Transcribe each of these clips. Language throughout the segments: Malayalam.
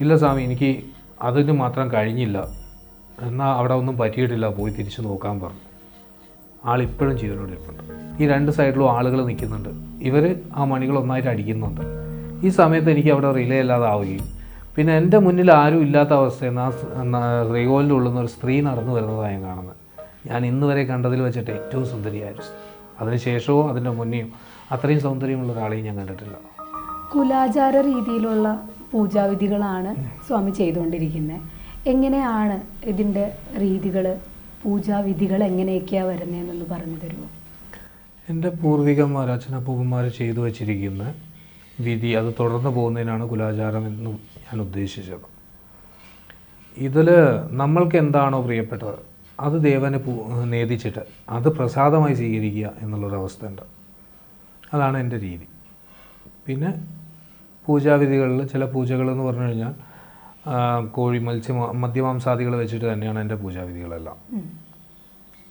ഇല്ല സ്വാമി എനിക്ക് അതിന് മാത്രം കഴിഞ്ഞില്ല. എന്നാൽ അവിടെ ഒന്നും പറ്റിയിട്ടില്ല പോയി തിരിച്ചു നോക്കാൻ പറഞ്ഞു. ആളിപ്പോഴും ജീവനോട് ഇരിപ്പുണ്ട് ഈ രണ്ട് സൈഡിലും ആളുകൾ നിൽക്കുന്നുണ്ട്. ഇവർ ആ മണികൾ ഒന്നായിട്ട് അടിക്കുന്നുണ്ട്. ഈ സമയത്ത് എനിക്ക് അവിടെ റിലേ അല്ലാതെ ആവുകയും പിന്നെ എന്റെ മുന്നിൽ ആരും ഇല്ലാത്ത അവസ്ഥയിൽ ആ ന- ഉള്ളിൽ നിന്ന് ഒരു സ്ത്രീ നടന്നു വരുന്നതാണ് ഞാൻ കാണുന്നത്. ഞാൻ ഇന്ന് വരെ കണ്ടതിൽ വെച്ചിട്ട് ഏറ്റവും സുന്ദരിയായിരുന്നു. അതിനുശേഷവും അതിന്റെ മുന്നേയും അത്രയും സൗന്ദര്യമുള്ള ഒരാളെയും ഞാൻ കണ്ടിട്ടില്ല. കുലാചാര രീതിയിലുള്ള പൂജാവിധികളാണ് സ്വാമി ചെയ്തുകൊണ്ടിരിക്കുന്നത് എങ്ങനെയാണ് ഇതിന്റെ രീതികൾ പൂജാവിധികൾ എങ്ങനെയൊക്കെയാണ് വരുന്നതെന്നൊന്ന് പറഞ്ഞു തരുമോ? എന്റെ പൂർവികന്മാർ അച്ഛനപ്പൂപ്പന്മാർ ചെയ്തു വച്ചിരിക്കുന്ന വിധി അത് തുടർന്ന് പോകുന്നതിനാണ് കുലാചാരം എന്ന് ഞാൻ ഉദ്ദേശിച്ചത്. ഇതിൽ നമ്മൾക്ക് എന്താണോ പ്രിയപ്പെട്ടത് അത് ദേവനെ നേദിച്ചിട്ട് അത് പ്രസാദമായി സ്വീകരിക്കുക എന്നുള്ളൊരവസ്ഥ ഉണ്ട്. അതാണ് എന്റെ രീതി. പിന്നെ പൂജാവിധികളിൽ ചില പൂജകൾ എന്ന് പറഞ്ഞു കഴിഞ്ഞാൽ കോഴി മത്സ്യ മദ്യമാംസാദികൾ വെച്ചിട്ട് തന്നെയാണ് എന്റെ പൂജാവിധികളെല്ലാം.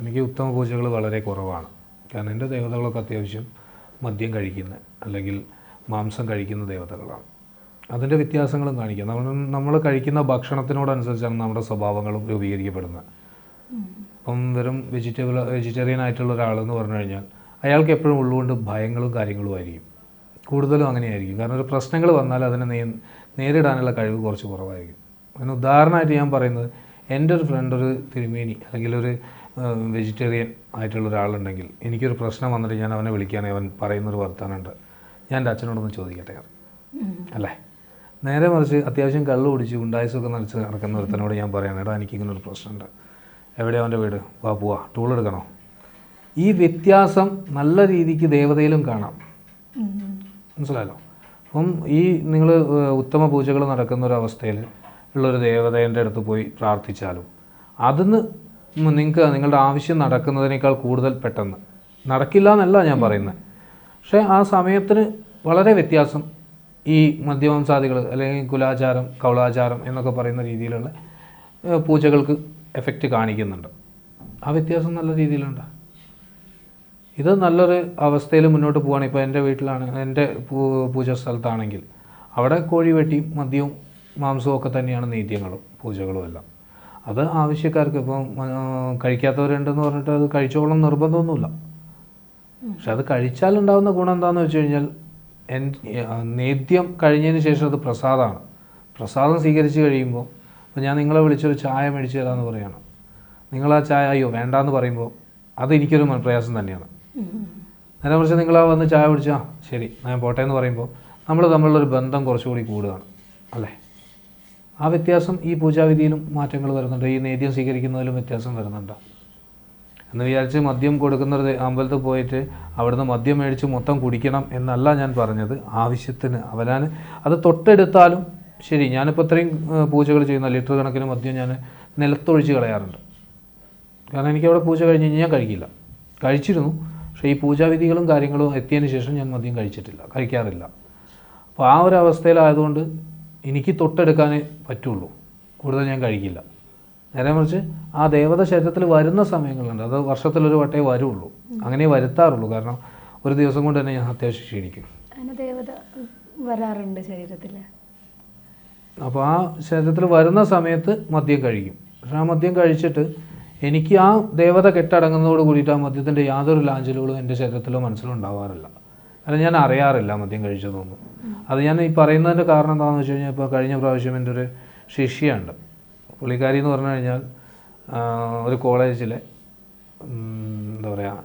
എനിക്ക് ഉത്തമ പൂജകൾ വളരെ കുറവാണ്. കാരണം എന്റെ ദേവതകളൊക്കെ അത്യാവശ്യം മദ്യം കഴിക്കുന്ന അല്ലെങ്കിൽ മാംസം കഴിക്കുന്ന ദേവതകളാണ്. അതിന്റെ വ്യത്യാസങ്ങളും കാണിക്കുക നമ്മൾ നമ്മൾ കഴിക്കുന്ന ഭക്ഷണത്തിനോടനുസരിച്ചാണ് നമ്മുടെ സ്വഭാവങ്ങളും രൂപീകരിക്കപ്പെടുന്നത്. ഇപ്പം വെറും വെജിറ്റബിൾ വെജിറ്റേറിയൻ ആയിട്ടുള്ള ഒരാളെന്ന് പറഞ്ഞു കഴിഞ്ഞാൽ അയാൾക്ക് എപ്പോഴും ഉള്ളുകൊണ്ട് ഭയങ്ങളും കാര്യങ്ങളും ആയിരിക്കും കൂടുതലും അങ്ങനെയായിരിക്കും. കാരണം ഒരു പ്രശ്നങ്ങൾ വന്നാൽ അതിനെ നേ നേരിടാനുള്ള കഴിവ് കുറച്ച് കുറവായിരിക്കും. അതിന് ഉദാഹരണമായിട്ട് ഞാൻ പറയുന്നത് എന്റെ ഒരു ഫ്രണ്ട് ഒരു തിരുമേനി അല്ലെങ്കിൽ ഒരു വെജിറ്റേറിയൻ ആയിട്ടുള്ള ഒരാളുണ്ടെങ്കിൽ എനിക്കൊരു പ്രശ്നം വന്നിട്ട് ഞാൻ അവനെ വിളിക്കുകയാണെങ്കിൽ അവൻ പറയുന്നൊരു വർത്താനുണ്ട് ഞാൻ എന്റെ അച്ഛനോടൊന്ന് ചോദിക്കട്ടെ അല്ലേ? നേരെ മറിച്ച് അത്യാവശ്യം കള്ള് കുടിച്ച് ഉണ്ടായസൊക്കെ നടിച്ച് നടക്കുന്ന ഒരുത്തനോട് ഞാൻ പറയാണ് എടാ എനിക്കിങ്ങനെ ഒരു പ്രശ്നമുണ്ട്. എവിടെയാണ് അവന്റെ വീട്? വാ പോവാ. ടൂൾ എടുക്കണോ ഈ വ്യത്യാസം നല്ല രീതിക്ക് ദേവതയിലും കാണാം. മനസ്സിലായല്ലോ? അപ്പം ഈ നിങ്ങൾ ഉത്തമ പൂജകൾ നടക്കുന്ന ഒരു അവസ്ഥയിൽ ഉള്ളൊരു ദേവതേന്റെ അടുത്ത് പോയി പ്രാർത്ഥിച്ചാലും അതിന്ന് നിങ്ങൾക്ക് നിങ്ങളുടെ ആവശ്യം നടക്കുന്നതിനേക്കാൾ കൂടുതൽ പെട്ടെന്ന്. നടക്കില്ല എന്നല്ല ഞാൻ പറയുന്നത്. പക്ഷേ ആ സമയത്തിന് വളരെ വ്യത്യാസം ഈ മദ്യവംസാദികൾ അല്ലെങ്കിൽ കുലാചാരം കൗളാചാരം എന്നൊക്കെ പറയുന്ന രീതിയിലുള്ള പൂജകൾക്ക് എഫക്റ്റ് കാണിക്കുന്നുണ്ട്. ആ വ്യത്യാസം നല്ല രീതിയിലുണ്ട്. ഇത് നല്ലൊരു അവസ്ഥയിൽ മുന്നോട്ട് പോവുകയാണ് ഇപ്പോൾ എന്റെ വീട്ടിലാണ് എന്റെ പൂജ സ്ഥലത്താണെങ്കിൽ അവിടെ കോഴി വെട്ടി മദ്യവും മാംസവും ഒക്കെ തന്നെയാണ് നീത്യങ്ങളും പൂജകളും എല്ലാം. അത് ആവശ്യക്കാർക്ക് ഇപ്പം കഴിക്കാത്തവരുണ്ടെന്ന് പറഞ്ഞിട്ട് അത് കഴിച്ചോളം നിർബന്ധമൊന്നുമില്ല. പക്ഷെ അത് കഴിച്ചാലുണ്ടാകുന്ന ഗുണം എന്താണെന്ന് വെച്ച് കഴിഞ്ഞാൽ എൻ നേദ്യം കഴിഞ്ഞതിന് ശേഷം അത് പ്രസാദമാണ്. പ്രസാദം സ്വീകരിച്ച് കഴിയുമ്പോൾ അപ്പോൾ ഞാൻ നിങ്ങളെ വിളിച്ചൊരു ചായ മേടിച്ച് തരാമെന്ന് പറയുകയാണ് നിങ്ങൾ ആ ചായ അയ്യോ വേണ്ടാന്ന് പറയുമ്പോൾ അത് എനിക്കൊരു പ്രയാസം തന്നെയാണ്. നേരെ കുറച്ച് നിങ്ങൾ വന്ന് ചായ കുടിച്ചാൽ ശരി ഞാൻ പോട്ടെ എന്ന് പറയുമ്പോൾ നമ്മൾ തമ്മിലുള്ളൊരു ബന്ധം കുറച്ചുകൂടി കൂടുകയാണ് അല്ലേ? ആ വ്യത്യാസം ഈ പൂജാവിധിയിലും മാറ്റങ്ങൾ വരുന്നുണ്ട് ഈ നേദ്യം സ്വീകരിക്കുന്നതിലും വ്യത്യാസം വരുന്നുണ്ട്. എന്ന് വിചാരിച്ച് മദ്യം കൊടുക്കുന്ന ഒരു അമ്പലത്തിൽ പോയിട്ട് അവിടുന്ന് മദ്യം മേടിച്ച് മൊത്തം കുടിക്കണം എന്നല്ല ഞാൻ പറഞ്ഞത് ആവശ്യത്തിന് അവരാൻ അത് തൊട്ടെടുത്താലും ശരി ഞാനിപ്പോൾ ഇത്രയും പൂജകൾ ചെയ്യുന്ന ലിറ്റർ കണക്കിന് മദ്യം ഞാൻ നിലത്തൊഴിച്ച് കളയാറുണ്ട്. കാരണം എനിക്ക് അവിടെ പൂജ കഴിഞ്ഞ് ഞാൻ കഴിക്കില്ല. കഴിച്ചിരുന്നു പക്ഷേ ഈ പൂജാവിധികളും കാര്യങ്ങളും എത്തിയതിന് ശേഷം ഞാൻ മദ്യം കഴിച്ചിട്ടില്ല കഴിക്കാറില്ല. അപ്പോൾ ആ ഒരു അവസ്ഥയിലായതുകൊണ്ട് എനിക്ക് തൊട്ടെടുക്കാനേ പറ്റുള്ളൂ. കൂടുതൽ ഞാൻ കഴിക്കില്ല. നേരെ മറിച്ച് ആ ദേവത ശരീരത്തിൽ വരുന്ന സമയങ്ങളുണ്ട്. അത് വർഷത്തിലൊരു വട്ടേ വരുള്ളൂ. അങ്ങനെ വരുത്താറുള്ളൂ. കാരണം ഒരു ദിവസം കൊണ്ട് തന്നെ ഞാൻ അത്യാവശ്യം ക്ഷീണിക്കും. ദേവത വരാറുണ്ട് ശരീരത്തിൽ അപ്പോൾ ആ ശരീരത്തിൽ വരുന്ന സമയത്ത് മദ്യം കഴിക്കും. പക്ഷെ ആ മദ്യം കഴിച്ചിട്ട് എനിക്ക് ആ ദേവത കെട്ടടങ്ങുന്നതോട് കൂടിയിട്ട് ആ മദ്യത്തിന്റെ യാതൊരു ലാഞ്ചലുകളും എന്റെ ശരീരത്തിലോ മനസ്സിലോ ഉണ്ടാവാറില്ല. കാരണം ഞാൻ അറിയാറില്ല മദ്യം കഴിച്ചതൊന്നും. അത് ഞാൻ ഈ പറയുന്നതിന്റെ കാരണം എന്താണെന്ന് വെച്ച് കഴിഞ്ഞാൽ ഇപ്പോൾ കഴിഞ്ഞ പ്രാവശ്യം എന്റെ ഒരു ശിഷ്യയുണ്ട്. പുള്ളിക്കാരി എന്ന് പറഞ്ഞു കഴിഞ്ഞാൽ ഒരു കോളേജിലെ എന്താ പറയുക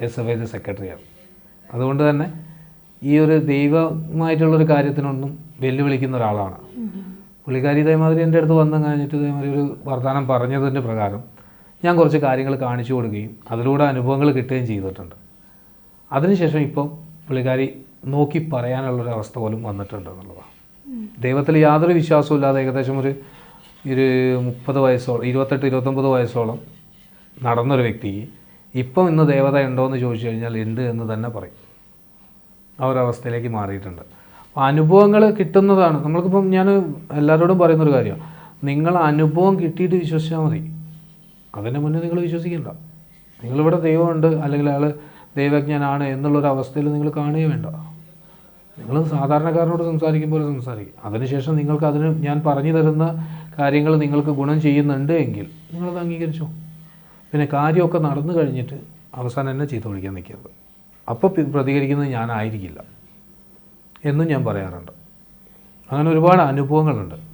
എസ് എഫ് ഐയുടെ സെക്രട്ടറിയാണ്. അതുകൊണ്ട് തന്നെ ഈ ഒരു ദൈവമായിട്ടുള്ളൊരു കാര്യത്തിനൊന്നും വെല്ലുവിളിക്കുന്ന ഒരാളാണ്. പുള്ളിക്കാരി ഇതേമാതിരി എന്റെ അടുത്ത് വന്നു കഴിഞ്ഞിട്ട് ഇതേമാതിരി ഒരു വർത്തമാനം പറഞ്ഞതിന്റെ പ്രകാരം ഞാൻ കുറച്ച് കാര്യങ്ങൾ കാണിച്ചു കൊടുക്കുകയും അതിലൂടെ അനുഭവങ്ങൾ കിട്ടുകയും ചെയ്തിട്ടുണ്ട്. അതിനുശേഷം ഇപ്പം പുള്ളിക്കാരി നോക്കി പറയാനുള്ളൊരു അവസ്ഥ പോലും വന്നിട്ടുണ്ട് എന്നുള്ളതാണ്. ദൈവത്തിൽ യാതൊരു വിശ്വാസവും ഇല്ലാതെ ഏകദേശം ഒരു ഒരു മുപ്പത് വയസ്സോളം ഇരുപത്തെട്ട് ഇരുപത്തൊമ്പത് വയസ്സോളം നടന്നൊരു വ്യക്തിക്ക് ഇപ്പം ഇന്ന് ദേവത ഉണ്ടോ എന്ന് ചോദിച്ചു കഴിഞ്ഞാൽ ഉണ്ട് എന്ന് തന്നെ പറയും. ആ ഒരു അവസ്ഥയിലേക്ക് മാറിയിട്ടുണ്ട്. അപ്പോൾ അനുഭവങ്ങൾ കിട്ടുന്നതാണ്. നമ്മൾക്കിപ്പം ഞാൻ എല്ലാവരോടും പറയുന്നൊരു കാര്യമാണ്. നിങ്ങൾ അനുഭവം കിട്ടിയിട്ട് വിശ്വസിച്ചാൽ മതി. അതിന് മുന്നേ നിങ്ങൾ വിശ്വസിക്കണ്ട. നിങ്ങളിവിടെ ദൈവമുണ്ട് അല്ലെങ്കിൽ അയാൾ ദൈവജ്ഞനാണ് എന്നുള്ളൊരു അവസ്ഥയിൽ നിങ്ങൾ കാണുകയും വേണ്ട. നിങ്ങൾ സാധാരണക്കാരനോട് സംസാരിക്കും പോലെ സംസാരിക്കും. അതിനുശേഷം നിങ്ങൾക്ക് അതിന് ഞാൻ പറഞ്ഞു തരുന്ന കാര്യങ്ങൾ നിങ്ങൾക്ക് ഗുണം ചെയ്യുന്നുണ്ട് എങ്കിൽ നിങ്ങളത് അംഗീകരിച്ചോ. പിന്നെ കാര്യമൊക്കെ നടന്നു കഴിഞ്ഞിട്ട് അവസാനം എന്നെ ചീത്ത വിളിക്കാൻ നിൽക്കരുത്. അപ്പോൾ പ്രതികരിക്കുന്നത് ഞാനായിരിക്കില്ല എന്നും ഞാൻ പറയാറുണ്ട്. അങ്ങനെ ഒരുപാട് അനുഭവങ്ങളുണ്ട്.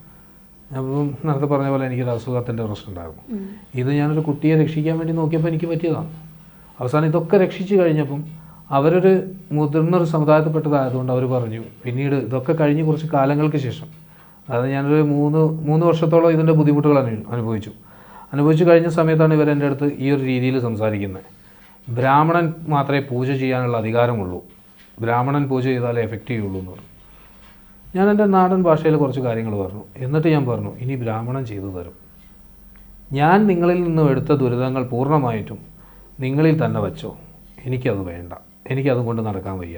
അപ്പം നേരത്തെ പറഞ്ഞ പോലെ എനിക്കൊരു അസുഖത്തിന്റെ പ്രശ്നം ഉണ്ടായിരുന്നു. ഇത് ഞാനൊരു കുട്ടിയെ രക്ഷിക്കാൻ വേണ്ടി നോക്കിയപ്പോൾ എനിക്ക് പറ്റിയതാണ്. അവസാനം ഇതൊക്കെ രക്ഷിച്ചു കഴിഞ്ഞപ്പം അവരൊരു മുതിർന്നൊരു സമുദായത്തിൽപ്പെട്ടതായതുകൊണ്ട് അവർ പറഞ്ഞു പിന്നീട് ഇതൊക്കെ കഴിഞ്ഞ് കുറച്ച് കാലങ്ങൾക്ക് ശേഷം അതായത് ഞാനൊരു മൂന്ന് മൂന്ന് വർഷത്തോളം ഇതിന്റെ ബുദ്ധിമുട്ടുകൾ അനു- അനുഭവിച്ചു. അനുഭവിച്ചു കഴിഞ്ഞ സമയത്താണ് ഇവർ എന്റെ അടുത്ത് ഈ ഒരു രീതിയിൽ സംസാരിക്കുന്നത്. ബ്രാഹ്മണൻ മാത്രമേ പൂജ ചെയ്യാനുള്ള അധികാരമുള്ളൂ. ബ്രാഹ്മണൻ പൂജ ചെയ്താലേ എഫക്റ്റ് ഉള്ളൂ എന്ന് പറഞ്ഞു. ഞാൻ എന്റെ നാടൻ ഭാഷയിൽ കുറച്ച് കാര്യങ്ങൾ പറഞ്ഞു. എന്നിട്ട് ഞാൻ പറഞ്ഞു ഇനി ബ്രാഹ്മണൻ ചെയ്തു തരും. ഞാൻ നിങ്ങളിൽ നിന്നും എടുത്ത ദുരിതങ്ങൾ പൂർണമായിട്ടും നിങ്ങളിൽ തന്നെ വച്ചോ. എനിക്കത് വേണ്ട. എനിക്കതും കൊണ്ട് നടക്കാൻ വയ്യ.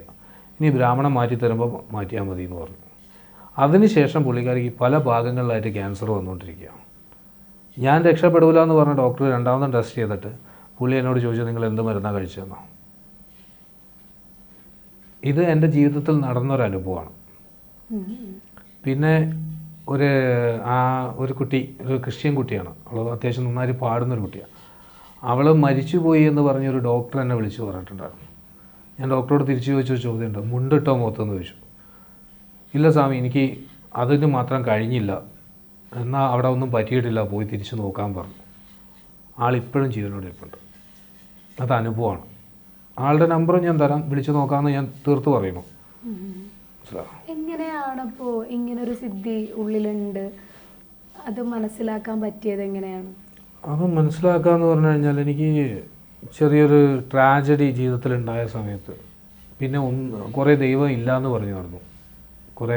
ഇനി ബ്രാഹ്മണൻ മാറ്റി തരുമ്പോൾ മാറ്റിയാൽ മതി എന്ന് പറഞ്ഞു അതിനുശേഷം പുള്ളിക്കാരിക്ക് പല ഭാഗങ്ങളിലായിട്ട് ക്യാൻസർ വന്നുകൊണ്ടിരിക്കുക. ഞാൻ രക്ഷപ്പെടില്ല എന്ന് പറഞ്ഞ ഡോക്ടർ രണ്ടാമതും ടെസ്റ്റ് ചെയ്തിട്ട് പുള്ളി എന്നോട് ചോദിച്ചു നിങ്ങൾ എന്ത് മരുന്നാണ് കഴിച്ചതെന്നോ? ഇത് എന്റെ ജീവിതത്തിൽ നടന്നൊരു അനുഭവമാണ് ഉം, ഉം. പിന്നെ ഒരു ആ ഒരു കുട്ടി ഒരു ക്രിസ്ത്യൻ കുട്ടിയാണ്. അവൾ അത്യാവശ്യം നന്നായി പാടുന്നൊരു കുട്ടിയാണ് അവൾ മരിച്ചുപോയി എന്ന് പറഞ്ഞൊരു ഡോക്ടർ എന്നെ വിളിച്ചു പറഞ്ഞിട്ടുണ്ടായിരുന്നു. ഞാൻ ഡോക്ടറോട് തിരിച്ചു ചോദിച്ച ചോദിച്ചൊരു ചോദ്യമുണ്ട്. മുണ്ടിട്ടോ മുഖത്തെന്ന് ചോദിച്ചു. ഇല്ല സ്വാമി എനിക്ക് അതിന് മാത്രം കഴിഞ്ഞില്ല. എന്നാൽ അവിടെ ഒന്നും പറ്റിയിട്ടില്ല പോയി തിരിച്ചു നോക്കാൻ പറഞ്ഞു. ആളിപ്പോഴും ജീവനോടെ ഇരിപ്പുണ്ട്. അത് അനുഭവമാണ്. ആളുടെ നമ്പറും ഞാൻ തരാം. വിളിച്ചു നോക്കാമെന്ന് ഞാൻ തീർത്ത് പറയുന്നു. ഉം. ഇങ്ങനെ ഒരു സിദ്ധി ഉള്ളിലുണ്ട്? അത് മനസ്സിലാക്കാൻ പറ്റിയത് എങ്ങനെയാണ്? അത് മനസ്സിലാക്കാന്ന് പറഞ്ഞു കഴിഞ്ഞാൽ എനിക്ക് ചെറിയൊരു ട്രാജഡി ജീവിതത്തിൽ ഉണ്ടായ സമയത്ത് പിന്നെ ഒന്ന് കുറേ ദൈവം ഇല്ല എന്ന് പറഞ്ഞു നടന്നു കുറേ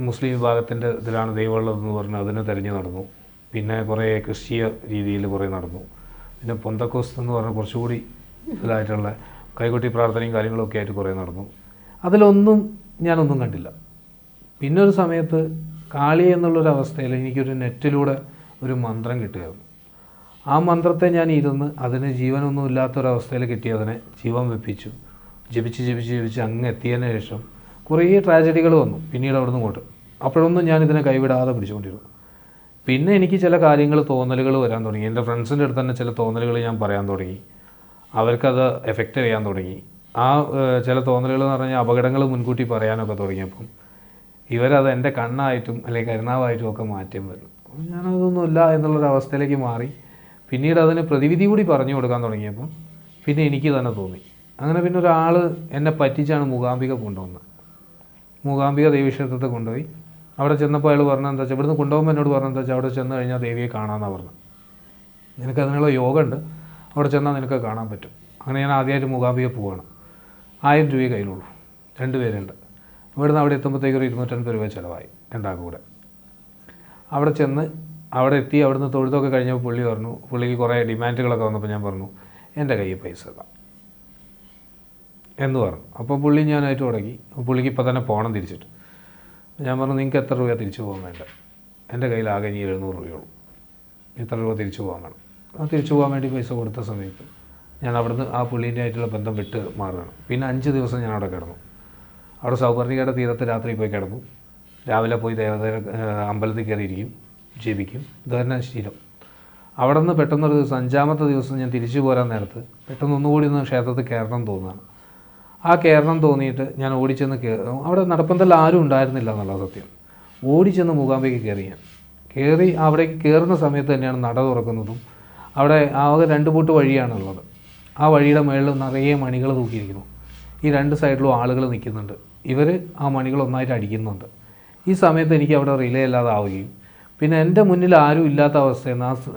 മുസ്ലിം വിഭാഗത്തിന്റെ ഇതിലാണ് ദൈവമുള്ളതെന്ന് പറഞ്ഞ് അതിനെ തിരഞ്ഞു നടന്നു. പിന്നെ കുറേ ക്രിസ്തീയ രീതിയിൽ കുറേ നടന്നു. പിന്നെ പൊന്തക്കോസ് എന്ന് പറഞ്ഞ കുറച്ചുകൂടി ഇതായിട്ടുള്ള കൈകൊട്ടി പ്രാർത്ഥനയും കാര്യങ്ങളൊക്കെ ആയിട്ട് കുറേ നടന്നു. അതിലൊന്നും ഞാനൊന്നും കണ്ടില്ല. പിന്നെ ഒരു സമയത്ത് കാളി എന്നുള്ളൊരു അവസ്ഥയിൽ എനിക്കൊരു നെറ്റിലൂടെ ഒരു മന്ത്രം കിട്ടുകയായിരുന്നു ആ മന്ത്രത്തെ ഞാൻ ഇരുന്ന് അതിന് ജീവനൊന്നും ഇല്ലാത്തൊരവസ്ഥയിൽ കിട്ടിയതിനെ ജീവൻ വെപ്പിച്ചു. ജപിച്ച് ജപിച്ച് ജപിച്ച് അങ്ങ് എത്തിയതിന് ശേഷം കുറേ ട്രാജഡികൾ വന്നു. പിന്നീട് അവിടെ നിന്ന് ഇങ്ങോട്ട്. അപ്പോഴൊന്നും ഞാൻ ഇതിനെ കൈവിടാതെ പിടിച്ചുകൊണ്ടിരുന്നു. പിന്നെ എനിക്ക് ചില കാര്യങ്ങൾ തോന്നലുകൾ വരാൻ തുടങ്ങി. എന്റെ ഫ്രണ്ട്സിന്റെ അടുത്ത് തന്നെ ചില തോന്നലുകൾ ഞാൻ പറയാൻ തുടങ്ങി. അവർക്കത് എഫക്റ്റ് ചെയ്യാൻ തുടങ്ങി. ആ ചില തോന്നലുകൾ എന്ന് പറഞ്ഞാൽ അപകടങ്ങൾ മുൻകൂട്ടി പറയാനൊക്കെ തുടങ്ങിയപ്പം ഇവരത് എന്റെ കണ്ണായിട്ടും അല്ലെങ്കിൽ കരുണാവായിട്ടും ഒക്കെ മാറ്റം അപ്പോൾ ഞാനതൊന്നുമില്ല എന്നുള്ളൊരവസ്ഥയിലേക്ക് മാറി. പിന്നീട് അതിന് പ്രതിവിധി കൂടി പറഞ്ഞു കൊടുക്കാൻ തുടങ്ങിയപ്പം പിന്നെ എനിക്ക് തന്നെ തോന്നി. അങ്ങനെ പിന്നെ ഒരാൾ എന്നെ പറ്റിച്ചാണ് മൂകാംബിക കൊണ്ടുവന്നത്. മൂകാംബിക ദേവീക്ഷേത്രത്തെ കൊണ്ടുപോയി. അവിടെ ചെന്നപ്പോൾ അയാൾ പറഞ്ഞത് എന്താ വെച്ചാൽ ഇവിടുന്ന് കൊണ്ടുപോകുമ്പോൾ എന്നോട് പറഞ്ഞത് എന്താ വെച്ചാൽ അവിടെ ചെന്ന് കഴിഞ്ഞാൽ ദേവിയെ കാണാമെന്നാണ് പറഞ്ഞത്. നിനക്ക് അതിനുള്ള യോഗ ഉണ്ട് അവിടെ ചെന്നാൽ നിനക്ക് കാണാൻ പറ്റും. അങ്ങനെ ഞാൻ ആദ്യമായിട്ട് മൂകാംബിക പോവാണ് ആയിരം രൂപയെ കയ്യിലുള്ളൂ. രണ്ട് പേരുണ്ട്. ഇവിടുന്ന് അവിടെ എത്തുമ്പോഴത്തേക്ക് ഒരു ഇരുന്നൂറ്റൻപത് രൂപ ചിലവായി രണ്ടാൾക്കും കൂടെ. അവിടെ ചെന്ന് അവിടെ എത്തി അവിടുന്ന് തൊഴുത്തൊക്കെ കഴിഞ്ഞപ്പോൾ പുള്ളി പറഞ്ഞു പുള്ളിക്ക് കുറേ ഡിമാൻഡുകളൊക്കെ വന്നപ്പോൾ ഞാൻ പറഞ്ഞു എന്റെ കയ്യിൽ പൈസ ഇതാ. എന്ന് പറഞ്ഞു. അപ്പോൾ പുള്ളി ഞാനായിട്ട് തുടങ്ങി. പുള്ളിക്ക് ഇപ്പോൾ തന്നെ പോകണം തിരിച്ചിട്ട്. ഞാൻ പറഞ്ഞു നിങ്ങൾക്ക് എത്ര രൂപ തിരിച്ചു പോകാൻ വേണ്ട എന്റെ കയ്യിൽ ആകെ ഇനി എഴുന്നൂറ് രൂപയുള്ളൂ ഇത്ര രൂപ തിരിച്ചു പോകാൻ വേണം. ആ തിരിച്ചു പോകാൻ വേണ്ടി പൈസ കൊടുത്ത സമയത്ത് ഞാൻ അവിടുന്ന് ആ പുള്ളീന്റെ ആയിട്ടുള്ള ബന്ധം വിട്ട് മാറുകയാണ്. പിന്നെ അഞ്ച് ദിവസം ഞാൻ അവിടെ കിടന്നു. അവിടെ സൗപർണികയുടെ തീരത്ത് രാത്രി പോയി കിടന്നു. രാവിലെ പോയി ദേവത അമ്പലത്തിൽ കയറിയിരിക്കും ജപിക്കും. ഇത് തന്നെ ശീലം. അവിടെ നിന്ന് പെട്ടെന്നൊരു ദിവസം അഞ്ചാമത്തെ ദിവസം ഞാൻ തിരിച്ചു പോരാൻ നേരത്ത് പെട്ടെന്ന് ഒന്നുകൂടി ഒന്ന് ക്ഷേത്രത്തിൽ കയറണം തോന്നുകയാണ്. ആ കയറണം തോന്നിയിട്ട് ഞാൻ ഓടിച്ചെന്ന് കയറും അവിടെ നടപ്പന്തല്ല ആരും ഉണ്ടായിരുന്നില്ല എന്നുള്ള സത്യം. ഓടിച്ചെന്ന് മൂകാംബിക്ക് കയറി ഞാൻ. കയറി അവിടേക്ക് കയറുന്ന സമയത്ത് തന്നെയാണ് നട തുറക്കുന്നതും. അവിടെ ആകെ രണ്ട് പൂട്ട് വഴിയാണുള്ളത്. ആ വഴിയുടെ മുകളിൽ നിറയെ മണികൾ തൂക്കിയിരിക്കുന്നു. ഈ രണ്ട് സൈഡിലും ആളുകൾ നിൽക്കുന്നുണ്ട്. ഇവർ ആ മണികൾ ഒന്നായിട്ട് അടിക്കുന്നുണ്ട്. ഈ സമയത്ത് എനിക്ക് അവിടെ റിലേ അല്ലാതെ ആവുകയും പിന്നെ എന്റെ മുന്നിൽ ആരും ഇല്ലാത്ത അവസ്ഥയിൽ ആ സ്-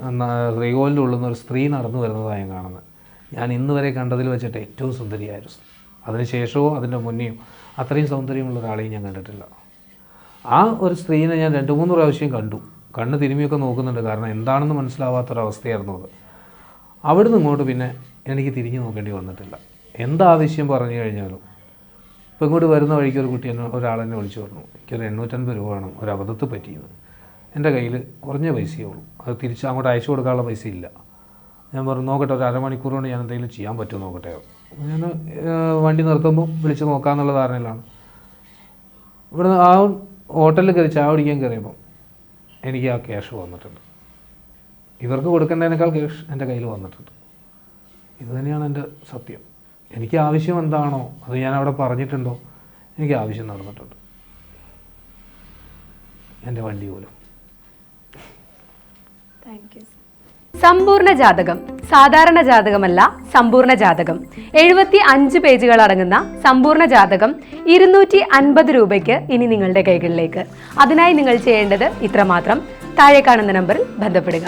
ഉള്ളിൽ നിന്ന് ഒരു സ്ത്രീ നടന്നു വരുന്നതാണ് ഞാൻ കാണുന്നത്. ഞാൻ ഇന്ന് വരെ കണ്ടതിൽ വെച്ചിട്ട് ഏറ്റവും സുന്ദരിയായിരുന്നു. അതിനുശേഷവും അതിന്റെ മുന്നേയും അത്രയും സൗന്ദര്യമുള്ള ഒരാളെയും ഞാൻ കണ്ടിട്ടില്ല. ആ ഒരു സ്ത്രീനെ ഞാൻ രണ്ട് മൂന്ന് പ്രാവശ്യം കണ്ടു. കണ്ണ് തിരുമിയൊക്കെ നോക്കുന്നുണ്ട്. കാരണം എന്താണെന്ന് മനസ്സിലാവാത്തൊരവസ്ഥയായിരുന്നു അത്. അവിടുന്ന് ഇങ്ങോട്ട് പിന്നെ എനിക്ക് തിരിഞ്ഞു നോക്കേണ്ടി വന്നിട്ടില്ല. എന്താവശ്യം പറഞ്ഞു കഴിഞ്ഞാലും. ഇപ്പം ഇങ്ങോട്ട് വരുന്ന വഴിക്ക് ഒരു കുട്ടി എന്നെ ഒരാളെന്നെ വിളിച്ചു പറഞ്ഞു. എനിക്കൊരു എണ്ണൂറ്റൻപത് രൂപ വേണം ഒരു അബദ്ധത്തിൽ പറ്റിയത്. എന്റെ കയ്യിൽ കുറഞ്ഞ പൈസയേ ഉള്ളൂ. അത് തിരിച്ച് അങ്ങോട്ട് അയച്ചു കൊടുക്കാനുള്ള പൈസ ഇല്ല. ഞാൻ പറഞ്ഞു നോക്കട്ടെ ഒരു അരമണിക്കൂർ കൊണ്ട് ഞാൻ എന്തെങ്കിലും ചെയ്യാൻ പറ്റുമോ നോക്കട്ടെ? ഞാൻ വണ്ടി നിർത്തുമ്പോൾ വിളിച്ച് നോക്കാമെന്നുള്ള ധാരണയിലാണ്. ഇവിടുന്ന് ആ ഹോട്ടലിൽ കയറി ചായ കുടിക്കാൻ കയറിയപ്പം എനിക്ക് ആ ക്യാഷ് വന്നിട്ടുണ്ട്. ഇവർക്ക് കൊടുക്കേണ്ടതിനേക്കാൾ ക്യാഷ് എന്റെ കയ്യിൽ വന്നിട്ടുണ്ട്. ഇത് തന്നെയാണ് എന്റെ സത്യം. എനിക്ക് ആവശ്യം എന്താണോ അത് ഞാൻ അവിടെ പറഞ്ഞിട്ടുണ്ടോ? എനിക്ക് ആവശ്യം നടന്നിട്ടുണ്ട്. എന്റെ വണ്ടി പോലും. സമ്പൂർണ ജാതകം സാധാരണ ജാതകമല്ല സമ്പൂർണ ജാതകം. എഴുപത്തി അഞ്ച് പേജുകൾ അടങ്ങുന്ന സമ്പൂർണ ജാതകം ഇരുന്നൂറ്റി അൻപത് രൂപയ്ക്ക് ഇനി നിങ്ങളുടെ കൈകളിലേക്ക്. അതിനായി നിങ്ങൾ ചെയ്യേണ്ടത് ഇത്രമാത്രം. താഴെ കാണുന്ന നമ്പറിൽ ബന്ധപ്പെടുക.